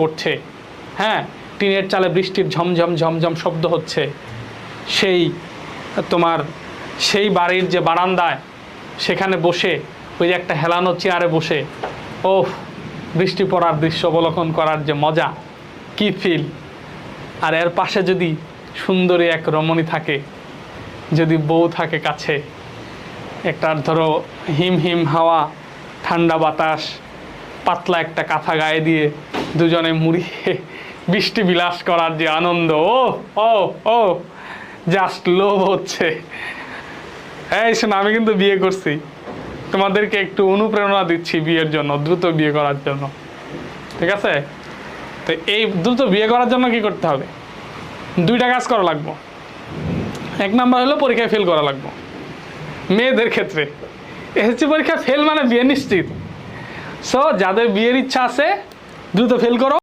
পড়ছে। হ্যাঁ টিনের চালে বৃষ্টির ঝমঝম ঝমঝম শব্দ হচ্ছে। সেই তোমার, সেই বাড়ির যে বারান্দায় সেখানে বসে, ওই যে একটা হেলানো চেয়ারে বসে ও বৃষ্টি পড়ার দৃশ্য অবলোকন করার যে মজা, কি ফিল আর এর পাশে যদি সুন্দরী এক রমণী থাকে, যদি বউ থাকে কাছে, একটা ধরো হিম হিম হাওয়া, ঠান্ডা বাতাস, পাতলা একটা কাঁথা গায়ে দিয়ে দুজনে মুড়িয়ে বৃষ্টি বিলাস করার যে আনন্দ, ও ও ও জাস্ট লোভ হচ্ছে। এই শোনো, আমি কিন্তু বিয়ে করছি। তোমাদেরকে একটু অনুপ্রেরণা দিচ্ছি বিয়ের জন্য, দ্রুত বিয়ে করার জন্য। ঠিক আছে? তো এই দ্রুত বিয়ে করার জন্য কি করতে হবে? দুইটা কাজ করা লাগবো। এক নাম্বার হলো পরীক্ষায় ফেল করা লাগবো। মেয়েদের ক্ষেত্রে। এসএসসি পরীক্ষা ফেল মানে বিয়ে নিশ্চিত। সো যাদের বিয়ের ইচ্ছা আছে দ্রুত ফেল করো।